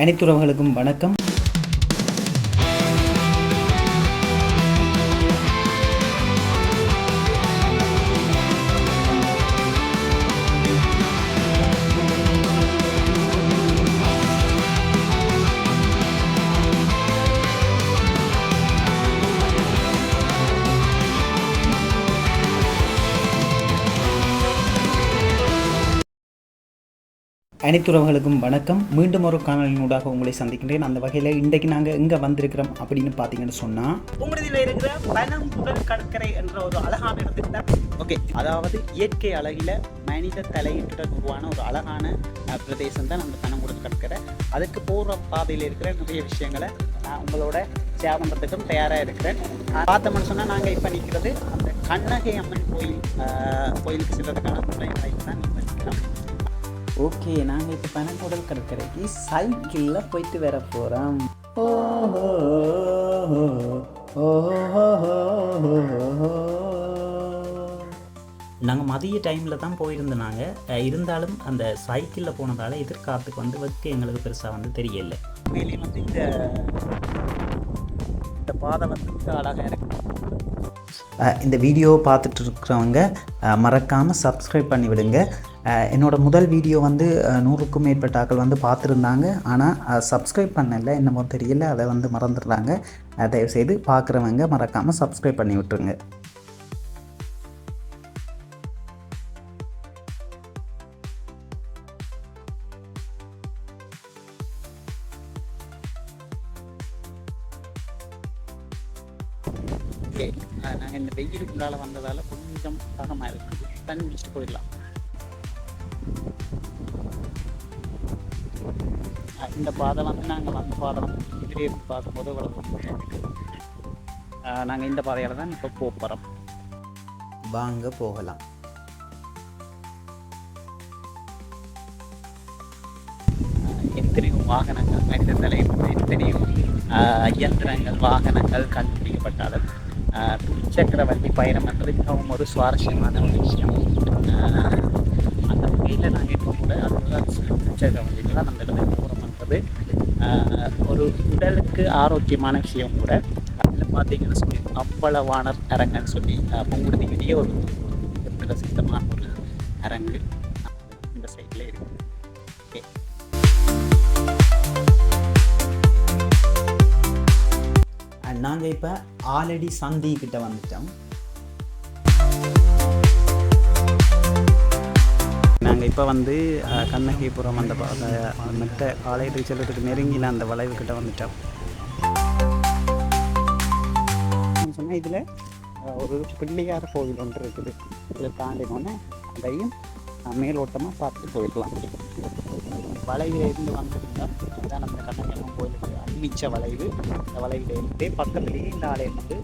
அனைத்துறவுகளுக்கும் வணக்கம். அனைத்துறவுகளுக்கும் வணக்கம். மீண்டும் ஒரு காணொலியினூடாக உங்களை சந்திக்கின்றேன். அந்த வகையில் இன்றைக்கு நாங்கள் எங்கே வந்திருக்கிறோம் அப்படின்னு பார்த்தீங்கன்னு சொன்னால் உங்களதில் இருக்கிற பனங்குடல் கடற்கரை என்ற ஒரு அழகான இடத்துக்கு தான். ஓகே அதாவது இயற்கை அழகில் மனித தலையீட்டுடன் உருவான ஒரு அழகான பிரதேசம் தான் அந்த பனங்குடல் கடற்கரை. அதுக்கு போகிற பாதையில் இருக்கிற நிறைய விஷயங்களை நான் உங்களோட ஷேர் பண்ணுறதுக்கும் தயாராக இருக்கிறேன் பார்த்தோம்னு சொன்னால் நாங்கள் இப்போ நிற்கிறது அந்த கண்ணகை அம்மன் கோயில் கோயிலுக்கு செல்றதுக்கான முறையை தான். ஓகே நாங்கள் இப்போ பனங்குடல் கடற்கரைக்கு சைக்கிளில் போயிட்டு வர போகிறோம் நாங்கள் மதிய டைமில் தான் போயிருந்தோம் நாங்கள் அஹ் இருந்தாலும் அந்த சைக்கிளில் போனதால் எதிர்காலத்துக்கு வந்து வெக்க எங்களுக்கு பெருசாக வந்து தெரியல. உண்மையிலேயே வந்து இந்த இந்த பாதை வந்து அழகாக இருக்கு இந்த வீடியோ பார்த்துட்டு இருக்கிறவங்க மறக்காமல் சப்ஸ்கிரைப் பண்ணி என்னோடய என்னோட முதல் வீடியோ வந்து நூறுக்கும் மேற்பட்டாக்கள் வந்து பார்த்துருந்தாங்க. ஆனால் சப்ஸ்கிரைப் பண்ணல என்னமோ தெரியல அதை வந்து மறந்துடுறாங்க. தயவுசெய்து பார்க்குறவங்க மறக்காமல் சப்ஸ்கிரைப் பண்ணி விட்டுருங்க. இருந்து பார்க்கும்போது நாங்கள் இந்த பாதையால் தான் இப்போ போக போகிறோம் வாங்க போகலாம். எத்தனையோ வாகனங்கள் மனித தலைவர் எத்தனையோ இயந்திரங்கள் வாகனங்கள் கண்டுபிடிக்கப்பட்டாலும் ஆஹ், துவிச்சக்கர வண்டி பயணம் என்றது மிகவும் ஒரு சுவாரஸ்யமான ஒரு விஷயம். அந்த வகையில் நாங்கள் இப்போ கூட அதுதான் துவிச்சக்கர வண்டிகள்லாம் நம்ம இடத்துல போகிறோம்ன்றது ஆஹ், ஒரு உடலுக்கு ஆரோக்கியமான விஷயம் கூட அதில் பார்த்தீங்கன்னு சொல்லி அம்பலவாணர் அரங்கன்னு சொல்லி ஆஹ், பொங்குடுதியிலேயே ஒரு பிரசித்தமான ஒரு அரங்கு இந்த சைடில் இருக்குது ஓகே நாங்கள் இப்போ ஆல்ரெடி சந்தி கிட்ட வந்துட்டோம். இப்போ வந்து கண்ணகிபுரம் அந்த அந்த மற்ற ஆலயத்துக்கு செல்றதுக்கு நெருங்கின அந்த வளைவு கிட்ட வந்துட்டோம். சொன்னால் இதில் ஒரு பிள்ளையார் கோவில் ஒன்று இருக்குது. இதில் தாண்டினோன்னே அதையும் மேலோட்டமாக பார்த்து போயிடலாம். வளைவில் இருந்து வந்திருந்தோம் இதுதான் நம்ம கண்ணகியம்மன் கோயிலுக்கு அன்மிச்ச வளைவு. இந்த வளைவில் இருந்து பக்கத்துலேயே இந்த ஆலயம் வந்து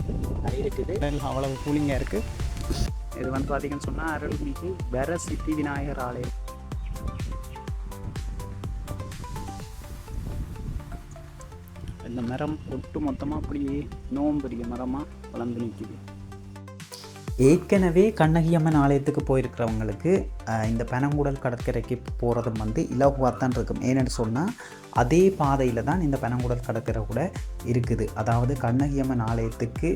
இருக்குது. அவ்வளவு கூலிங்காக இருக்குது இது வந்து பார்த்தீங்கன்னு சொன்னால் அருள்மிகு வர சித்தி விநாயகர் ஆலயம் இந்த மரம் ஒட்டு மொத்தமாக அப்படியே நோம்பெரிய மரமாக வளர்ந்து நிற்கிது ஏற்கனவே கண்ணகியம்மன் ஆலயத்துக்கு போயிருக்கிறவங்களுக்கு இந்த பனங்குடல் கடற்கரைக்கு போகிறதும் வந்து இலகுவாக தான் இருக்கும். ஏன்னு சொன்னால் அதே பாதையில் தான் இந்த பனங்குடல் கடற்கரை கூட இருக்குது. அதாவது கண்ணகியம்மன் ஆலயத்துக்கு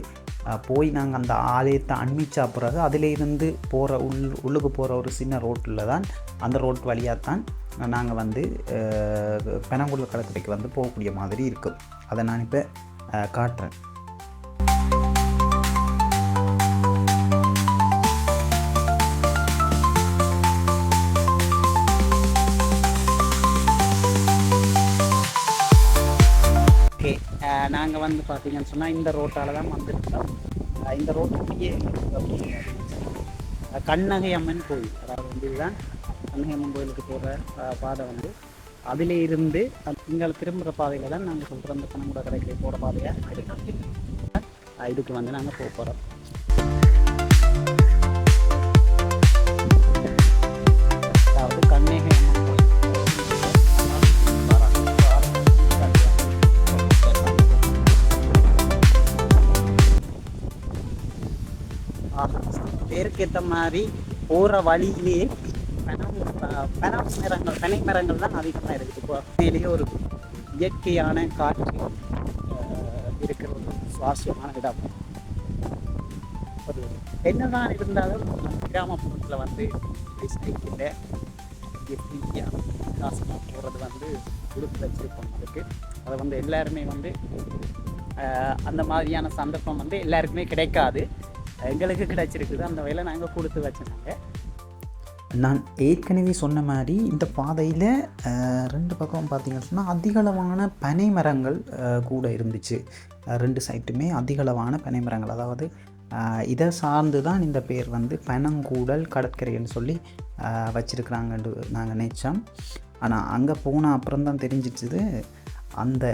போய் நாங்கள் அந்த ஆலயத்தை அண்மிச்சா பிறகு அதிலேருந்து போகிற உள் உள்ளுக்கு போகிற ஒரு சின்ன ரோட்டில் தான் அந்த ரோட் வழியாக தான் நாங்கள் வந்து அஹ், பனங்குடல் கடற்கரைக்கு வந்து போகக்கூடிய மாதிரி இருக்கும். அதை நான் இப்போ காட்டுறேன். நாங்கள் வந்து பார்த்தீங்கன்னு சொன்னால் இந்த ரோட்டால் தான் வந்துருக்கோம். இந்த ரோட்டுக்குள்ளேயே அப்படிங்கிற கண்ணகை அம்மன் கோயில் அதாவது வந்து இதுதான் கண்ணகை அம்மன் கோயிலுக்கு போகிற பாதை வந்து. அதில் இருந்து இங்கே திரும்புகிற பாதையில் தான் நாங்கள் சொல்கிற அந்த பணமுட கடைக்கு போகிற பாதையாக இருக்கு. இதுக்கு வந்து நாங்கள் போக போகிறோம் அதுக்கேற்ற மாதிரி போகிற வழியிலேயே பனம் பனம் மரங்கள் பனை மரங்கள் தான் அதிகமாக இருக்குது இப்போ மேலேயே ஒரு இயற்கையான காற்று இருக்கிற ஒரு சுவாரஸ்யமான இடம். ஒரு என்னதான் இருந்தாலும் கிராமப்புறத்தில் வந்து சைக்கிளில் எப்படியாக காசமாக போகிறது வந்து கொடுத்து வச்சுருப்போம் அதுக்கு அதை வந்து எல்லாருமே வந்து அந்த மாதிரியான சந்தர்ப்பம் வந்து எல்லாருக்குமே கிடைக்காது. எங்களுக்கு கிடைச்சிருக்குது. அந்த வகையில் நாங்கள் கொடுத்து வச்சிருந்தாங்க நான் ஏற்கனவே சொன்ன மாதிரி இந்த பாதையில் ரெண்டு பக்கம் பார்த்திங்கன்னு சொன்னால் அதிகளவான பனை மரங்கள் கூட இருந்துச்சு. ரெண்டு சைட்டுமே அதிகளவான பனை மரங்கள். அதாவது இதை சார்ந்து தான் இந்த பேர் வந்து பனங்கூடல் கடற்கரைன்னு சொல்லி வச்சுருக்குறாங்கன்னு நாங்கள் நினச்சோம். ஆனால் அங்கே போன அப்புறம் தான் தெரிஞ்சிச்சுது. அந்த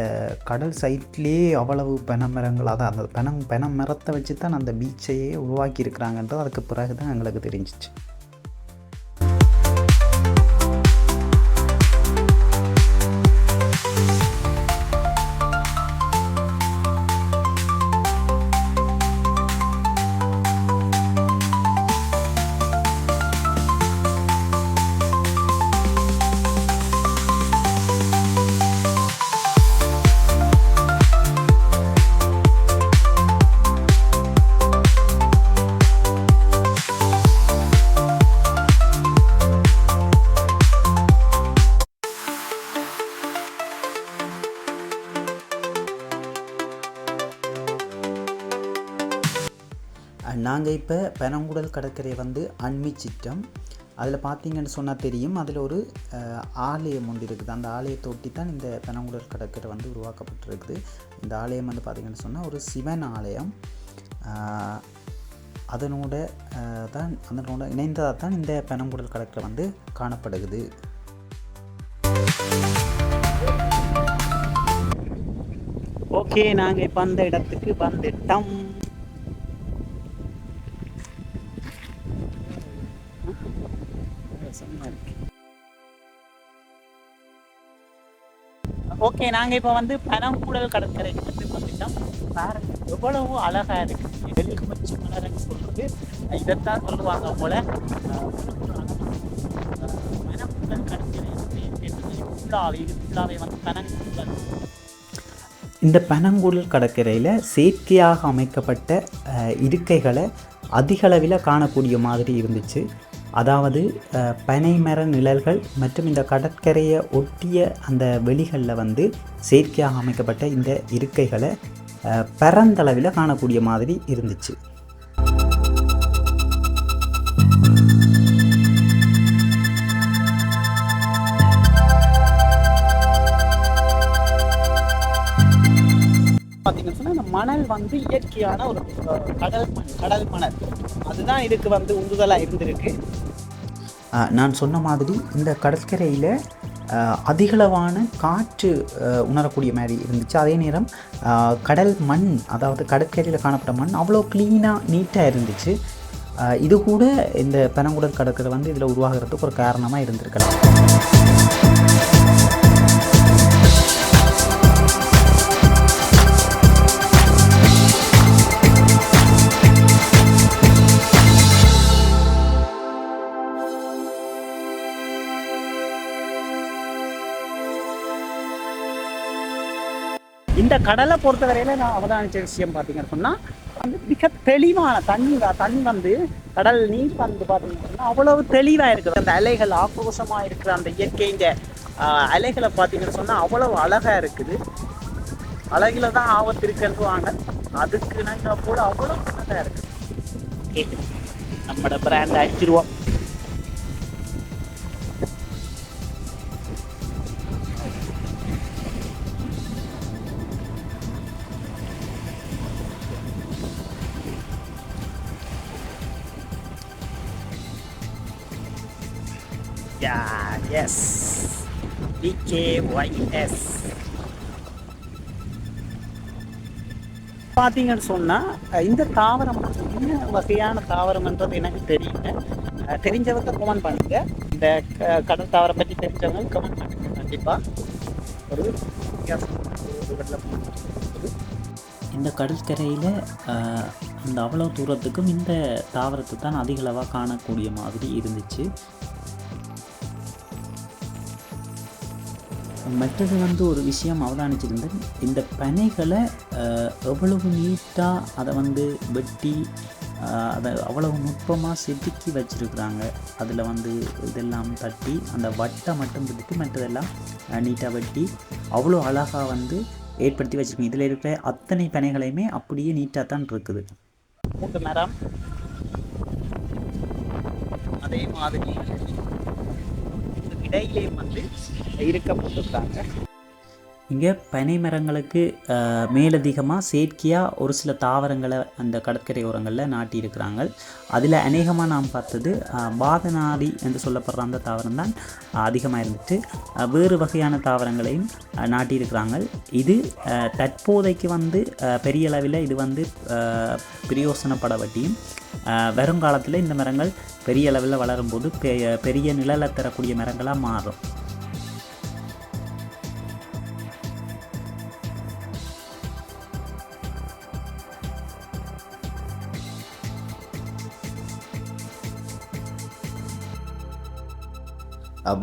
கடல் சைட்லேயே அவ்வளவு பனைமரங்கள் அதான் அந்த பெனம் பனை மரத்தை வச்சு தான் அந்த பீச்சையே உருவாக்கியிருக்கிறாங்கன்றது அதுக்கு பிறகு தான் எங்களுக்கு தெரிஞ்சிச்சு. நாங்கள் இப்போ பெனங்குடல் கடற்கரை வந்து அண்மிச்சிட்டோம். அதில் பார்த்தீங்கன்னு சொன்னால் தெரியும். அதில் ஒரு ஆலயம் ஒன்று இருக்குது. அந்த ஆலயத்தை ஒட்டி தான் இந்த பெனங்குடல் கடற்கரை வந்து உருவாக்கப்பட்டிருக்குது. இந்த ஆலயம் வந்து பார்த்தீங்கன்னு சொன்னால் ஒரு சிவன் ஆலயம். அதனோட தான் அதனோட இணைந்ததாக தான் இந்த பெனங்குடல் கடற்கரை வந்து காணப்படுகிறது ஓகே நாங்கள் இப்போ அந்த இடத்துக்கு வந்துட்டோம். ஓகே நாங்கள் இப்போ வந்து பனங்கூடல் கடற்கரைக்கு வந்து வந்துட்டோம். பாருங்க எவ்வளவு இருக்குது இருக்கு. மச்சு மலர்னு சொல்றது இதைத்தான் சொல்லுவாங்க போல. பனங்கூடல் கடற்கரை ஃபுல்லாகவே இது ஃபுல்லாகவே வந்து பனங்கூடல் இந்த பனங்குடல் கடற்கரையில் செயற்கையாக அமைக்கப்பட்ட இருக்கைகளை அதிகளவில் காணக்கூடிய மாதிரி இருந்துச்சு. அதாவது பனைமர நிழல்கள் மற்றும் இந்த கடற்கரையை ஒட்டிய அந்த வெளிகளில் வந்து செயற்கையாக அமைக்கப்பட்ட இந்த இருக்கைகளை பரந்தளவில் காணக்கூடிய மாதிரி இருந்துச்சு. பார்த்தீங்கன்னு சொன்னால் இந்த மணல் வந்து இயற்கையான ஒரு கடல் மண் கடல் மணல். அதுதான் இதுக்கு வந்து உந்துதலாக இருந்திருக்கு. நான் சொன்ன மாதிரி இந்த கடற்கரையில் அதிகளவான காற்று உணரக்கூடிய மாதிரி இருந்துச்சு. அதே நேரம் கடல் மண் அதாவது கடற்கரையில் காணப்பட்ட மண் அவ்வளோ க்ளீனாக நீட்டாக இருந்துச்சு. இது கூட இந்த பெனங்குடல் கடற்கரை வந்து இதில் உருவாகிறதுக்கு ஒரு காரணமாக இருந்திருக்கலாம். இந்த கடலை பொறுத்தவரையில நான் அவதானிச்ச விஷயம் பார்த்தீங்கன்னு சொன்னால் வந்து மிக தெளிவான தண்ணி தண்ணி வந்து கடல் நீர் வந்து பார்த்தீங்கன்னு சொன்னா அவ்வளவு தெளிவாக இருக்குது. அந்த அலைகள் ஆக்ரோஷமாக இருக்கிற அந்த இயற்கைங்க ஆஹ், அலைகளை பார்த்தீங்கன்னு சொன்னால் அவ்வளவு அழகாக இருக்குது. அழகில் தான் ஆபத்து இருக்குன்றுவாங்க அதுக்கு நாங்கள் கூட அவ்வளோ அழகாக இருக்குது கேட்டு நம்மளோட பிராண்ட் அடிச்சிருவோம் ரூபா Yeah, yes. BKYS. பார்த்தீங்கன்னு சொன்னால் இந்த தாவரம் என்ன வகையான தாவரம்ன்றது எனக்கு தெரியல. தெரிஞ்சவங்க கமெண்ட் பண்ணுங்க. இந்த கடல் தாவரம் பற்றி தெரிஞ்சவங்க கமெண்ட் பண்ணுங்க கண்டிப்பாக ஒரு இந்த கடற்கரையில் அந்த அவ்வளோ தூரத்துக்கும் இந்த தாவரத்தை தான் அதிகளவாக காணக்கூடிய மாதிரி இருந்துச்சு. மற்றது வந்து ஒரு விஷயம் அவதானிச்சிருந்தேன். இந்த பனைகளை எவ்வளவு நீட்டாக அதை வந்து வெட்டி அதை அவ்வளவு நுட்பமாக செதுக்கி வச்சுருக்குறாங்க. அதில் வந்து இதெல்லாம் தட்டி அந்த வட்டை மட்டும் பிடித்து மற்றதெல்லாம் நீட்டாக வெட்டி அவ்வளோ அழகாக வந்து ஏற்படுத்தி வச்சுருக்கோம் இதில் இருக்கிற அத்தனை பனைகளையுமே அப்படியே நீட்டாக தான் இருக்குது. மூன்று மரம் அதே மாதிரி இதுக்கு வந்து இருக்க இருக்கப்பட்டிருக்காங்க. இங்கே பனை மரங்களுக்கு மேலதிகமாக செயற்கையாக ஒரு சில தாவரங்களை அந்த கடற்கரை ஓரங்களில் நாட்டியிருக்கிறாங்க. அதில் அநேகமாக நாம் பார்த்தது அஹ், என்று சொல்லப்படுற அந்த தாவரம் தான் அதிகமாக இருந்துட்டு வேறு வகையான தாவரங்களையும் நாட்டியிருக்கிறாங்க. இது தற்போதைக்கு வந்து பெரிய அளவில் இது வந்து அஹ், பிரயோசனப்படவட்டியும் வருங்காலத்தில் இந்த மரங்கள் பெரிய அளவில் வளரும்போது பெ- பெரிய நிழலை தரக்கூடிய மரங்களாக மாறும்.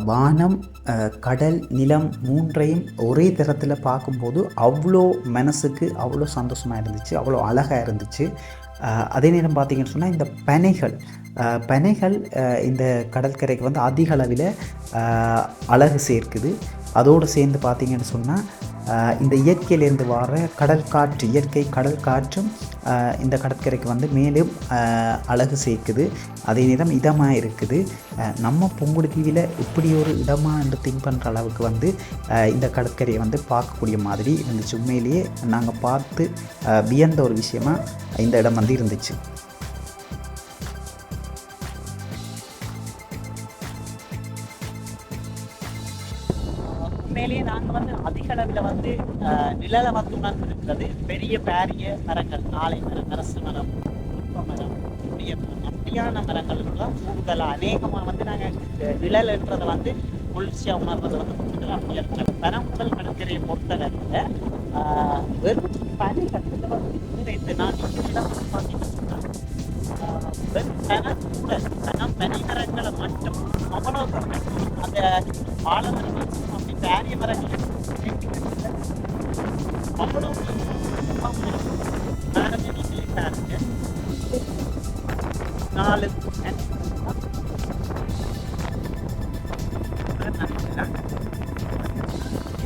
வானம் கடல் நிலம் மூன்றையும் ஒரே தரத்தில் பார்க்கும்போது அவ்வளோ மனசுக்கு அவ்வளோ சந்தோஷமாக இருந்துச்சு அவ்வளோ அழகாக இருந்துச்சு. அதே நேரம் பார்த்தீங்கன்னு சொன்னால் இந்த பனைகள் பனைகள் இந்த கடற்கரைக்கு வந்து அதிக அளவில் அழகு சேர்க்குது. அதோடு சேர்ந்து பார்த்தீங்கன்னு சொன்னால் இந்த இயற்கையிலேருந்து வர கடல் காற்று இயற்கை கடல் காற்றும் இந்த கடற்கரைக்கு வந்து மேலும் அழகு சேர்க்குது. அதே நேரம் இதமாக இருக்குது. நம்ம பொங்குடுதீவில் இப்படி ஒரு இடமாக என்று திங்க் பண்ணுற அளவுக்கு வந்து இந்த கடற்கரையை வந்து பார்க்கக்கூடிய மாதிரி இருந்துச்சு. உண்மையிலேயே நாங்கள் பார்த்து வியந்த ஒரு விஷயமாக இந்த இடம் வந்து இருந்துச்சு. உண்மையிலேயே நாங்கள் வந்து அதிக அளவில் வந்து நிழலை வந்து உணர்ந்திருக்கிறது. பெரிய பாரிய மரங்கள் ஆலை மரம் அரசு மரம் புஷ்ப மரம் புதிய மரம் அப்படியான மரங்களுக்குலாம் கூடுதலாக அநேகமாக வந்து நாங்கள் நிழல் என்றதை வந்து குளிர்ச்சியாக உணர்றது வந்து கூடுதலாக அப்படியே இருக்கிற கடற்கரையை பொறுத்தளவில் வெறும் பனி கட்டத்தில் வந்து நிறைந்து நான் இடம் பார்த்தீங்கன்னா வெறும் பனை கூட பனை பனி மரங்களை மட்டும் அவ்வளோ அந்த ஆலமரம் அப்படி பாரிய மரங்கள் அவ்வளவு பாருங்க நீங்களே பாருங்க நாலு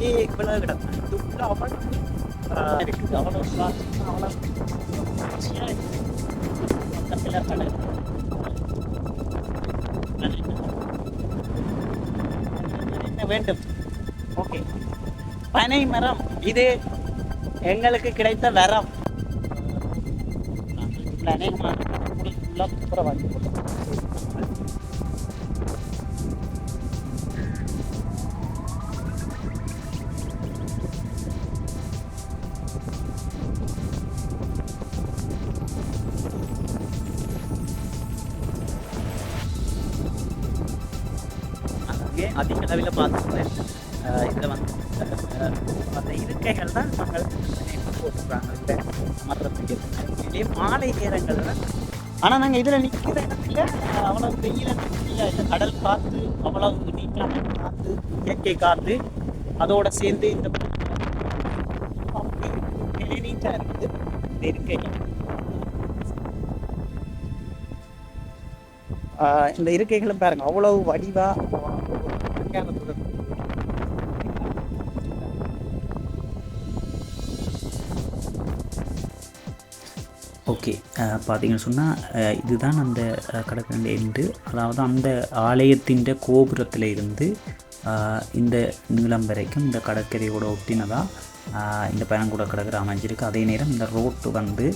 ஏ இவ்வளவு கிடக்கும் இது உள்ள பனை மரம். இது எங்களுக்கு கிடைத்த வரம். அநேகமாக அதிக அளவில் பார்த்து ஆனால் நாங்கள் இதில் நிற்கிற இடத்துல அவ்வளோ வெயில் இல்லை. இந்த கடல் காற்று அவ்வளவு நீட்டான காற்று இயற்கை காற்று அதோட சேர்ந்து இந்த நீட்டாக இருக்குது இந்த இருக்கை. இந்த இருக்கைகளும் பாருங்க அவ்வளவு வடிவா ஓகே. பார்த்தீங்கன்னு சொன்னால் இதுதான் அந்த அஹ், கடற்கரை என்று அதாவது அந்த ஆலயத்தின் கோபுரத்தில் இருந்து இந்த நீளம் வரைக்கும் இந்த கடற்கரையோட ஒட்டினதாக இந்த பயணங்கூட கடற்கரை அமைஞ்சிருக்கு. அதே நேரம் இந்த ரோட்டு வந்து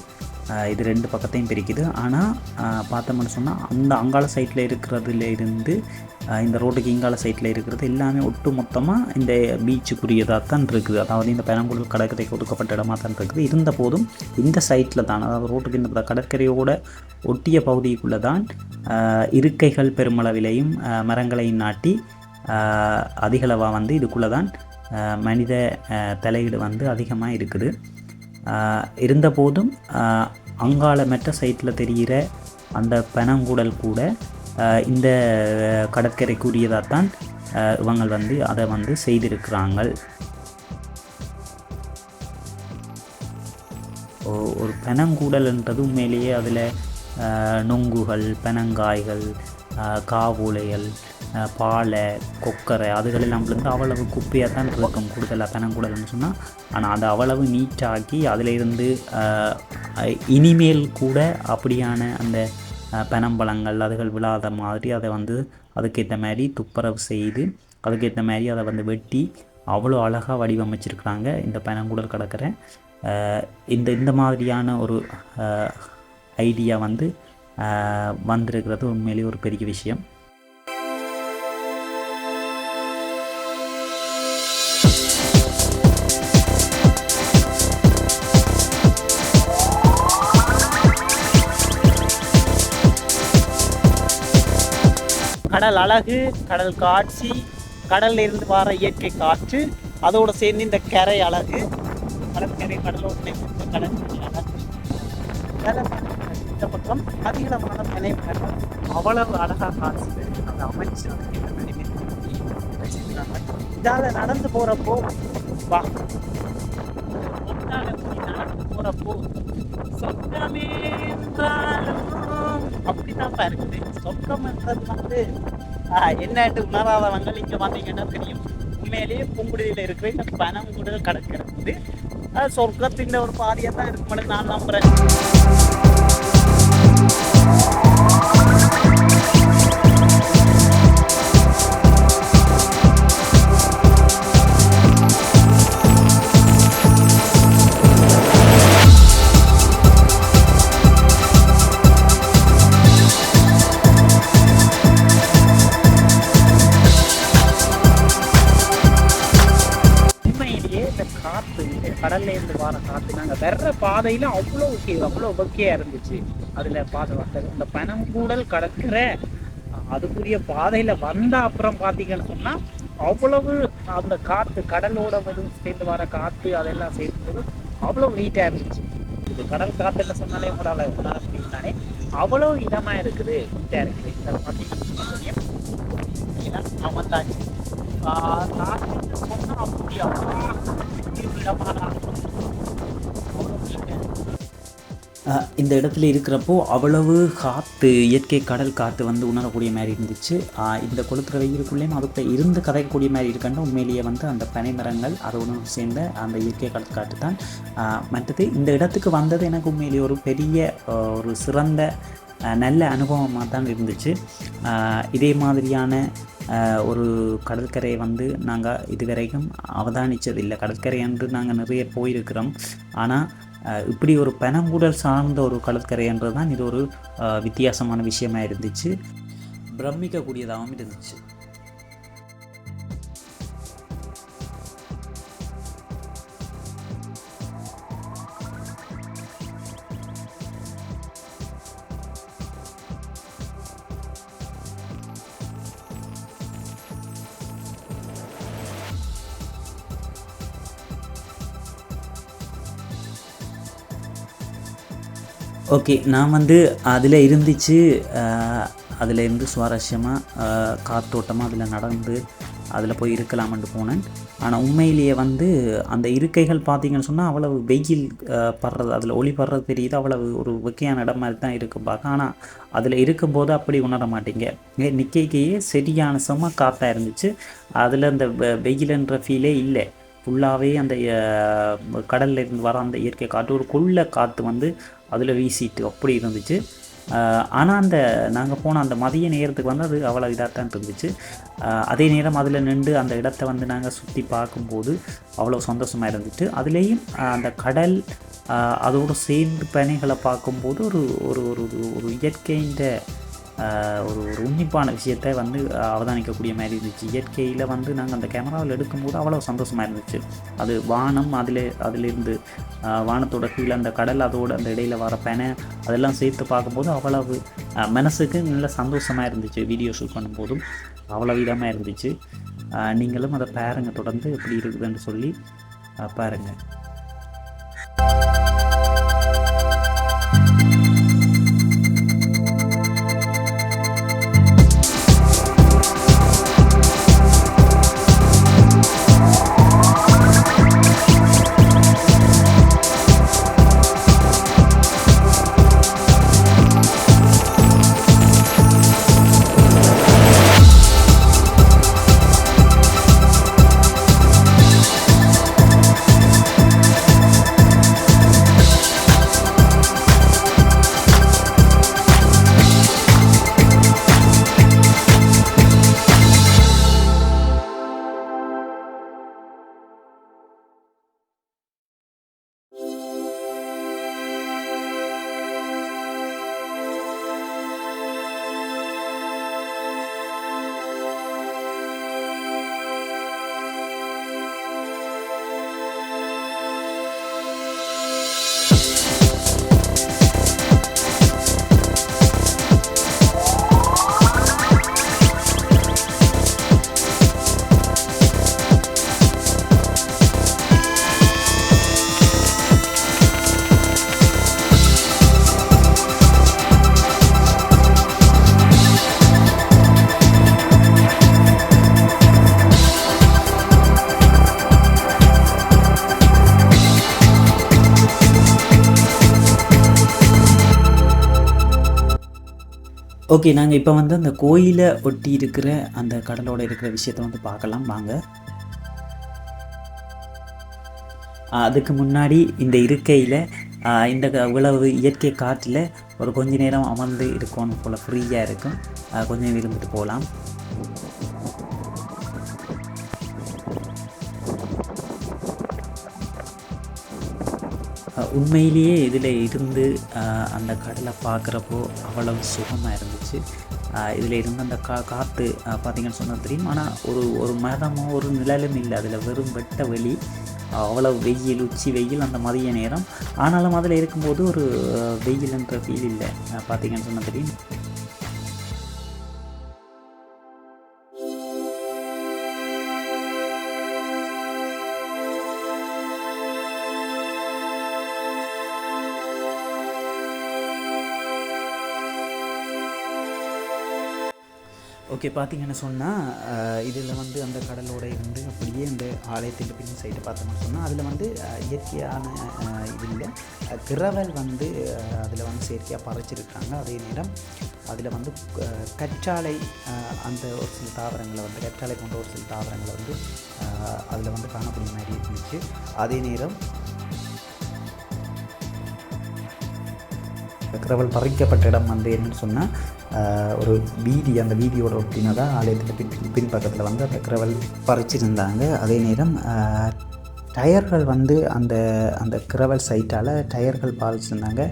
இது ரெண்டு பக்கத்தையும் பிரிக்குது. ஆனால் பார்த்தோம்னு சொன்னால் அந்த அங்காள சைட்டில் இருக்கிறதுல இருந்து இந்த ரோட்டுக்கு இங்கால சைட்டில் இருக்கிறது எல்லாமே ஒட்டு மொத்தமாக இந்த பீச்சுக்குரியதாக தான் இருக்குது. அதாவது இந்த பெரம்பலூர் கடற்கரைக்கு ஒதுக்கப்பட்ட இடமாக தான் இருக்குது. இருந்த போதும் இந்த சைட்டில் தான் அதாவது ரோட்டுக்கு இந்த கடற்கரையோட ஒட்டிய பகுதிக்குள்ளே தான் இருக்கைகள் பெருமளவிலையும் மரங்களையும் நாட்டி அதிகளவாக வந்து இதுக்குள்ளே தான் மனித தலையீடு வந்து அதிகமாக இருக்குது. இருந்தபோதும் அங்காளமற்ற சைட்டில் தெரிகிற அந்த பனங்குடல் கூட இந்த கடற்கரைக்குரியதாக தான் இவங்க வந்து அதை வந்து செய்திருக்கிறாங்க ஒரு பெனங்கூடல்ன்றது உண்மையிலேயே அதில் நொங்குகள் பெனங்காய்கள் அஹ், காவுளைகள் பாலை கொக்கரை அதுகளெல்லாம் வந்து அவ்வளவு குப்பையாக தான் இருக்கும் கூடுதலாக பெனங்கூடல்னு சொன்னால் ஆனால் அதை அவ்வளவு நீட்டாக்கி அதில் இருந்து இனிமேல் கூட அப்படியான அந்த பனம்பழங்கள் அதுகள் விழாத மாதிரி அதை வந்து அதுக்கேற்ற மாதிரி துப்புரவு செய்து அதுக்கேற்ற மாதிரி அதை வந்து வெட்டி அவ்வளோ அழகாக வடிவமைச்சிருக்கிறாங்க. இந்த பனங்குடல் கடற்கரை இந்த இந்த மாதிரியான ஒரு ஐடியா வந்து வந்திருக்கிறது உண்மையிலேயே ஒரு பெரிய விஷயம். கடல் அழகு கடல் காட்சி கடல்ல இருந்து வர இயற்கை காற்று அதோட சேர்ந்து இந்த கரை அழகு. கடற்கரை கடலோட்டை இணைந்த கடல் அழகு. இந்த பக்கம் அதிகளமான நினைவுகள் அவ்வளவு அழகாக காட்சி அந்த அமைச்சர் அமைச்சு இதால நடந்து போறப்போ வா. நடந்து போறப்போ சொந்தமே அப்படிதான் இருக்குது. சொர்க்கம்ன்றது வந்து என்னட்டு உணராதவங்க இங்க வந்தீங்கன்னா தெரியும். உண்மையிலேயே பூங்குடியில் இருக்கிற இந்த பணம் கூட கிடக்கிறது. அது சொர்க்கத்தின் ஒரு பாதியாக தான் இருக்கும்னு நான் நம்புறேன். பாதையில அவ்வளோ ஓகே அவ்வளோ ஓகேயா இருந்துச்சு. அதுல பாதை வந்தது இந்த பனங்கூடல் கடற்கரை அதுக்குரிய பாதையில வந்த அப்புறம் பாத்தீங்கன்னு சொன்னா அவ்வளவு அந்த காத்து கடலோட வந்து சேர்ந்து வர காத்து அதெல்லாம் சேர்ந்து அவ்வளவு நீட்டா இருந்துச்சு. இது கடல் காத்துன்னு சொன்னாலே உங்களால உணர முடியும் அவ்வளவு இதமா இருக்குது. நீட்டா இருக்குது இந்த பாத்தீங்கன்னா அவன் வந்தாச்சு இந்த இடத்துல இருக்கிறப்போ அவ்வளவு காற்று இயற்கை கடல் காற்று வந்து உணரக்கூடிய மாதிரி இருந்துச்சு. இந்த கொளுத்துற வெயிலுக்குள்ளேயும் அதுக்குள்ள இருந்து கதைக்கக்கூடிய மாதிரி இருக்குன்னா உண்மையிலேயே வந்து அந்த பனை மரங்கள் அதோடு சேர்ந்த அந்த இயற்கை கடல் காற்று தான். மற்றது இந்த இடத்துக்கு வந்தது எனக்கு உண்மையிலேயே ஒரு பெரிய ஒரு சிறந்த நல்ல அனுபவமாக தான் இருந்துச்சு. இதே மாதிரியான ஒரு கடற்கரையை வந்து நாங்கள் இதுவரைக்கும் அவதானித்ததில்லை கடற்கரை என்று நாங்கள் நிறைய போயிருக்கிறோம். ஆனால் இப்படி ஒரு பெனங்கூடல் சார்ந்த ஒரு கடற்கரைன்றது தான் இது ஒரு வித்தியாசமான விஷயமா இருந்துச்சு. பிரமிக்கக்கூடியதாகவும் இருந்துச்சு. ஓகே நான் வந்து அதில் இருந்துச்சு அதில் இருந்து சுவாரஸ்யமாக காத்தோட்டமாக அதில் நடந்து அதில் போய் இருக்கலாம்னு போனேன். ஆனால் உண்மையிலேயே வந்து அந்த இருக்கைகள் பார்த்தீங்கன்னு சொன்னால் அவ்வளவு வெயில் படுறது அதில் ஒளி படுறது தெரியுது அவ்வளவு ஒரு வெக்கையான இடம் மாதிரி தான் இருக்கும் பார்க்க. ஆனால் அதில் இருக்கும்போது அப்படி உணர மாட்டீங்க. நிற்கைக்கையே சரியான சமமாக காற்றாக இருந்துச்சு. அதில் அந்த வெயிலுன்ற ஃபீலே இல்லை. ஃபுல்லாகவே அந்த கடல்லேருந்து கடல்ல இருந்து வர அந்த இயற்கை காற்று ஒரு கொள்ள காற்று வந்து அதில் வீசிட்டு அப்படி இருந்துச்சு. ஆனால் அந்த நாங்கள் போன அந்த மதிய நேரத்துக்கு வந்து அது அவ்வளோ இதாக தான் இருந்துச்சு. அதே நேரம் அதில் நின்று அந்த இடத்த வந்து நாங்கள் சுற்றி பார்க்கும்போது அவ்வளோ சந்தோஷமாக இருந்துச்சு. அதுலேயும் அந்த கடல் அதோடு சேர்ந்து பணிகளை பார்க்கும்போது ஒரு ஒரு ஒரு ஒரு இயற்கையின் ஒரு ஒரு உன்னிப்பான விஷயத்தை வந்து அவதானிக்கக்கூடிய மாதிரி இருந்துச்சு. இயற்கையில் வந்து நாங்கள் அந்த கேமராவில் எடுக்கும்போது அவ்வளோ சந்தோஷமாக இருந்துச்சு. அது வானம் அதில் அதிலிருந்து வானத்தோட கீழே அந்த கடல் அதோட அந்த இடையில வர பெனை அதெல்லாம் சேர்த்து பார்க்கும்போது அவ்வளவு மனசுக்கு நல்ல சந்தோஷமாக இருந்துச்சு வீடியோ ஷூட் பண்ணும்போதும். அவ்வளோ விதமாக இருந்துச்சு. நீங்களும் அதை பாருங்கள் தொடர்ந்து எப்படி இருக்குதுன்னு சொல்லி பாருங்கள் ஓகே நாங்கள் இப்போ வந்து அந்த கோயிலை ஒட்டி இருக்கிற அந்த கடலோட இருக்கிற விஷயத்தை வந்து பார்க்கலாம் வாங்க. அதுக்கு முன்னாடி இந்த இருக்கையில் இந்த க- இவ்வளவு இயற்கை காற்றில் ஒரு கொஞ்ச நேரம் அமர்ந்து இருக்கணும் போல் ஃப்ரீயாக இருக்கும். கொஞ்சம் இருந்துட்டு போகலாம் உண்மையிலேயே இதில் இருந்து அந்த கடலை பார்க்குறப்போ அவ்வளவு சுகமாக இருந்துச்சு. இதில் இருந்து அந்த கா காற்று பார்த்தீங்கன்னு சொன்னால் தெரியும். ஆனால் ஒரு ஒரு மரமோ ஒரு நிழலும் இல்லை. அதில் வெறும் வெட்ட வெளி அவ்வளவு வெயில் உச்சி வெயில் அந்த மதிய நேரம். ஆனாலும் அதில் இருக்கும்போது ஒரு வெயில்ன்ற ஃபீல் இல்லை. அஹ் பார்த்தீங்கன்னு சொன்னால் தெரியும். ஓகே பார்த்தீங்கன்னு சொன்னால் இதில் வந்து அந்த கடலோட இருந்து அப்படியே இந்த ஆலயத்தின் பின் சைடு பார்த்தோம்னு சொன்னால் அதில் வந்து இயற்கையான இதில் இது இல்லை. கிரவல் வந்து அதில் வந்து செயற்கையாக பறைச்சிருக்காங்க. அதே நேரம் அதில் வந்து கற்றாழை அந்த ஒரு சில தாவரங்களை வந்து கற்றாழை போன்ற ஒரு சில தாவரங்களை வந்து அதில் வந்து காணக்கூடிய மாதிரி இருந்துச்சு. அதே நேரம் கிரவல் பறிக்கப்பட்ட இடம் வந்து என்னன்னு சொன்னால் ஒரு வீதி அந்த வீதியோட ஒட்டினா தான் ஆலயத்துக்கு பின் பின்பக்கத்தில் வந்து அந்த கிரவல் பறிச்சிருந்தாங்க. அதே நேரம் டயர்கள் வந்து அந்த அந்த கிரவல் சைட்டால் டயர்கள் பாதிச்சிருந்தாங்க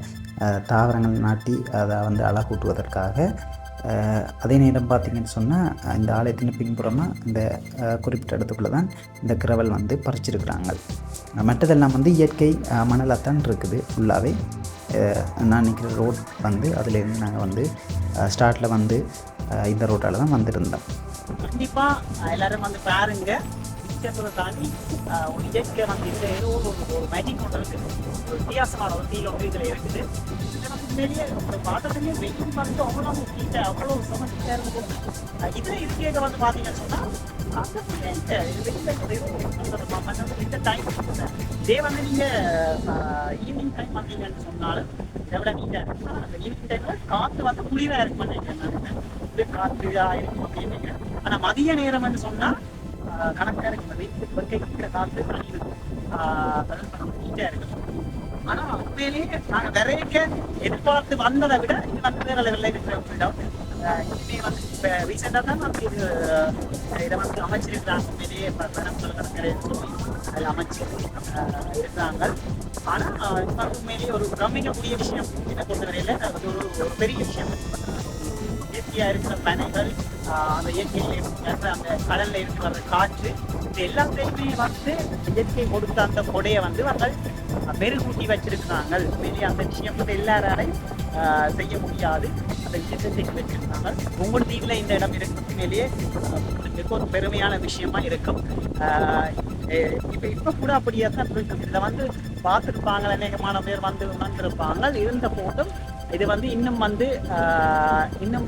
தாவரங்கள் நாட்டி அதை வந்து அழகூட்டுவதற்காக அதே நேரம் பார்த்திங்கன்னு சொன்னால் இந்த ஆலயத்தின் பின்புறமாக இந்த குறிப்பிட்ட இடத்துக்குள்ளே தான் இந்த கிரவல் வந்து பறிச்சிருக்கிறாங்க. மற்றதெல்லாம் வந்து இயற்கை மணலாக தான் இருக்குது ஃபுல்லாகவே நான் நிற்கிற ரோட் வந்து அதுலேருந்து நாங்கள் வந்து ஸ்டார்ட்டில் வந்து இந்த ரோட்டால் தான் வந்திருந்தோம். கண்டிப்பாக அஹ் எல்லாரும் வந்து பாருங்க. நிச்சயத்தை தாண்டி ஒரு இயற்கை வந்து இந்த ஏதோ ஒரு ஒரு மேஜிக் ஒன்று இருக்குது ஒரு வித்தியாசமான ஒரு ஃபீல் வந்து இதில் இருக்குது. இது வந்து உண்மையிலேயே ஒரு வெயில் வந்து அவ்வளோ ஹீட்ட அவ்வளோ சமச்சிட்டாக இருக்கும் அஹ் இதுல இருக்கையில வந்து பார்த்தீங்கன்னு சொன்னால் அந்த இந்த வெளியில் இந்த டைம் இதே வந்து நீங்கள் ஈவினிங் டைம் வந்தீங்கன்னு சொன்னாலும் இதை விட இருக்கும் அந்த ஈவினிங் டைமில் காற்று வந்து குளிராக இருக்கும் நினைக்கிறேன் காற்று இதாக இருக்கும் அப்படின்னு ஆனால் மதிய நேரம் வந்து சொன்னால் கணக்காக இருக்கும் இருக்கு வெயில் வெக்கை காற்று தண்ணி இருக்கும் ஆஹ் அதாவது ஆனா உண்மையிலேயே நாங்க நிறைய எதிர்பார்த்து வந்ததை விட இது வந்து வேற லெவல்ல இருக்கிற ஒரு இடம் இனிமே வந்து இப்ப ரீசெண்டா தான் வந்து இது இதை வந்து அமைச்சிருக்கிறாங்க. உண்மையிலேயே இப்ப பெரம்பலூர் அதில் அமைச்சு ஆஹ் இருக்கிறாங்க ஆனா ஆஹ் இது வந்து உண்மையிலேயே ஒரு பிரமிக்கக்கூடிய விஷயம் என்ன பொறுத்தவரையில அது ஒரு ஒரு பெரிய விஷயம். இயற்கையா இருக்கிற பனைகள் அந்த இயற்கையில இருக்கிற அந்த கடல்ல இருக்கிற அந்த காற்று இது எல்லாத்தையுமே வந்து இயற்கை கொடுத்த அந்த கொடையை வந்து அவர்கள் மெருகூட்டி வச்சிருக்கிறாங்க. வெளியே அந்த விஷயம் வந்து எல்லாராலையும் ஆஹ் செய்ய முடியாது. அந்த விஷயத்தை செய்து வச்சிருக்காங்க உங்கள் தீவுல இந்த இடம் இருக்கிறது மேலேயே உங்களுக்கு ஒரு பெருமையான விஷயமா இருக்கும். ஆஹ் இப்போ இப்ப இப்ப கூட அப்படியே தான் இருக்கு இதை வந்து பார்த்துருப்பாங்க அநேகமான பேர் வந்து உணர்ந்திருப்பாங்க. இருந்த போதும் இது வந்து இன்னும் வந்து இன்னும்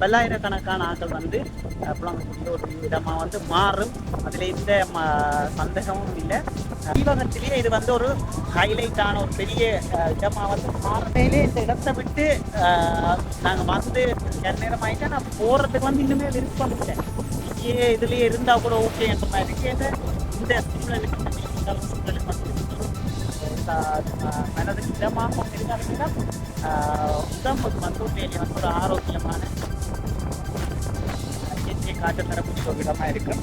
பல்லாயிரக்கணக்கான ஆட்கள் வந்து ஆஹ், புலங்கக்கூடிய ஒரு விதமாக வந்து மாறும். அதில் எந்த சந்தேகமும் இல்லை. தீவகத்திலேயே இது வந்து ஒரு ஹைலைட்டான ஒரு பெரிய இடமாக வந்து மாறுமையிலே இந்த இடத்தை விட்டு நாங்கள் வந்து நேரம் ஆகிட்டா நான் போகிறதுக்கு வந்து இன்னுமே விருப்பம் இல்லை இங்கேயே இதுலேயே இருந்தால் கூட ஓகேன்ற மாதிரி. இருக்கு இந்த சூழலுக்கு மனதுக்கு நீங்களும் இதமாகவும் இருந்தாலுமே உடம்புக்கு வந்து ஒரு ஆரோக்கியமான இயற்கை காட்டு தரக்கூடிய ஒரு இடமா இருக்கு.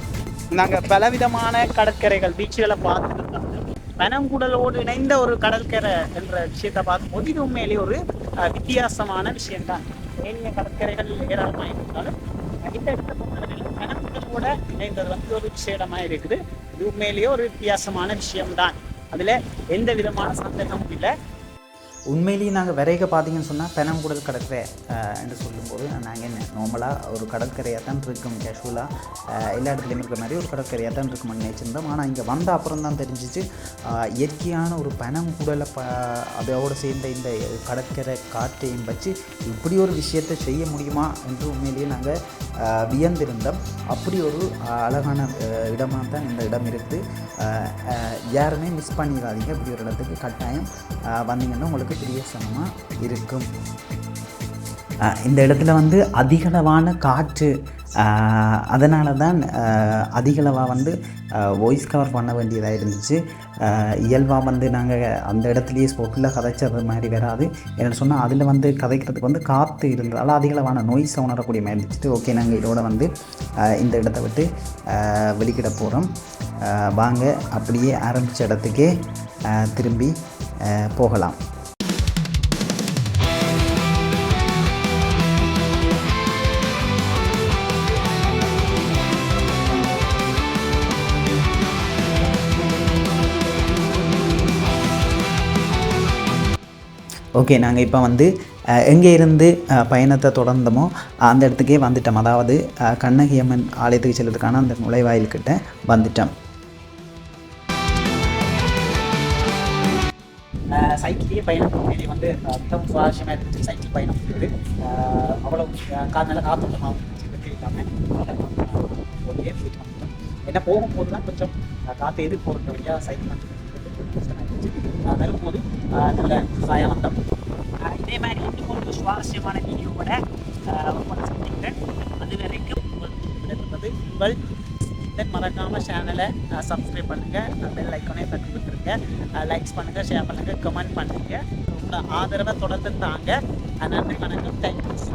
நாங்க பலவிதமான கடற்கரைகள் பீச்சுகளை பார்த்துருக்காங்க பனங்குடலோடு இணைந்த ஒரு கடற்கரை என்ற விஷயத்தை பார்க்கும்போது இது உண்மையிலேயே ஒரு வித்தியாசமான விஷயம்தான். ஏனைய கடற்கரைகள் ஏராளமாக இருந்தாலும் இந்த இடத்தை பனங்குடலோட இணைந்தது வந்து ஒரு விஷயமா இருக்குது. இது உண்மையிலேயே ஒரு வித்தியாசமான விஷயம்தான். அதுல எந்த விதமான சந்தேகமும் இல்லை. உண்மையிலேயே நாங்கள் விரைக பார்த்தீங்கன்னு சொன்னால் பெனங்குடல் கடற்கரை என்று சொல்லும்போது நாங்கள் என்ன நார்மலாக ஒரு கடற்கரையாக தான் இருக்கும் கேஷுவலாக எல்லா இடத்துலையும் இருக்கிற மாதிரி ஒரு கடற்கரையாக தான் இருக்கும்னு நினச்சிருந்தோம் ஆனால் இங்கே வந்த அப்புறம் தான் தெரிஞ்சிச்சு இயற்கையான ஒரு பனங்குடலை ப அதோடு சேர்ந்த இந்த கடற்கரை காற்றையும் வச்சு இப்படி ஒரு விஷயத்தை செய்ய முடியுமா என்று உண்மையிலேயே நாங்கள் வியந்திருந்தோம். அப்படி ஒரு அழகான இடமாக தான் இந்த இடம் இருக்குது யாருமே மிஸ் பண்ணிடாதீங்க. இப்படி ஒரு இடத்துக்கு கட்டாயம் வந்தீங்கன்னா உங்களுக்கு பிரியசனமாக இருக்கும். இந்த இடத்துல வந்து அதிகளவான காற்று அதனால தான் அதிகளவாக வந்து வாய்ஸ் கவர் பண்ண வேண்டியதாக இருந்துச்சு. இயல்பாக வந்து நாங்கள் அந்த இடத்துலையே ஸ்போட்டில் கதைச்சது மாதிரி வராது. என்னென்னு சொன்னால் அதில் வந்து கதைக்கிறதுக்கு வந்து காற்று இருந்ததால் அதிகளவான நோய்ஸை உணரக்கூடிய மாதிரி இருந்துச்சு. ஓகே நாங்கள் இதோட வந்து இந்த இடத்த விட்டு வெளிக்கிட போகிறோம் வாங்க அப்படியே ஆரம்பித்த இடத்துக்கே திரும்பி போகலாம். ஓகே நாங்கள் இப்போ வந்து எங்கே இருந்து பயணத்தை தொடர்ந்தோமோ அந்த இடத்துக்கே வந்துட்டோம். அதாவது கண்ணகியம்மன் கண்ணகி அம்மன் ஆலயத்துக்கு செல்வதற்கான அந்த நுழைவாயில்கிட்ட வந்துட்டோம். சைக்கிளே பயணம் பண்ணி வந்து அஹ், மிகவும் சுவாரஸ்யமாக இருந்துச்சு சைக்கிள் பயணம் வந்து அவ்வளோ கா நல்ல காத்தோட்டமாக இருந்துச்சு இல்லாமல் ஓகே என்ன போகும்போது தான் கொஞ்சம் காற்று எது போகிற வழியாக சைக்கிள் பண்ணுறது வரும்போது போது நல்ல சாயம் வந்தோம் இதே மாதிரி இன்னும் ஒரு சுவாரஸ்யமான வீடியோவோட உங்களை சந்திக்கிறேன். அது வரைக்கும் விடைபெறுவது உங்கள் தென் மறக்காமல் சேனலை சப்ஸ்கிரைப் பண்ணுங்கள் பெல் ஐக்கானே தட்டி கொடுத்துருங்க லைக்ஸ் பண்ணுங்கள் ஷேர் பண்ணுங்கள் கமெண்ட் பண்ணுங்கள் உங்களோட ஆதரவை தொடர்ந்து தாங்க. நன்றி வணக்கம். தேங்க்யூ